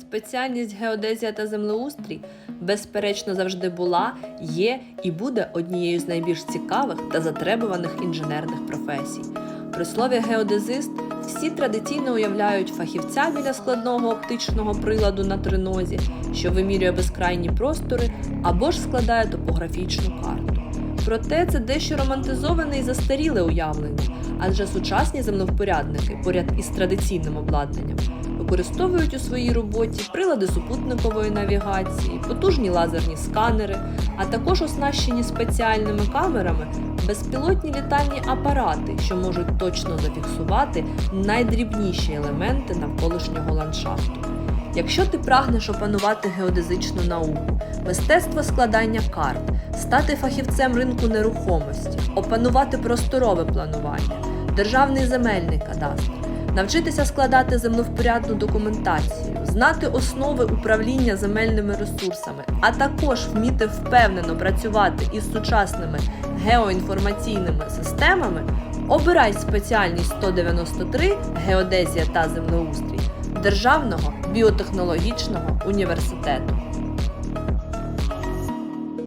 Спеціальність геодезія та землеустрій, безперечно, завжди була, є і буде однією з найбільш цікавих та затребуваних інженерних професій. При слові геодезист всі традиційно уявляють фахівця біля складного оптичного приладу на тринозі, що вимірює безкрайні простори або ж складає топографічну карту. Проте це дещо романтизоване і застаріле уявлення, адже сучасні землевпорядники поряд із традиційним обладнанням використовують у своїй роботі прилади супутникової навігації, потужні лазерні сканери, а також оснащені спеціальними камерами безпілотні літальні апарати, що можуть точно зафіксувати найдрібніші елементи навколишнього ландшафту. Якщо ти прагнеш опанувати геодезичну науку, мистецтво складання карт, стати фахівцем ринку нерухомості, опанувати просторове планування, державний земельний кадастр, навчитися складати землевпорядну документацію, знати основи управління земельними ресурсами, а також вміти впевнено працювати із сучасними геоінформаційними системами, обирай спеціальність 193 геодезія та землеустрій Державного біотехнологічного університету.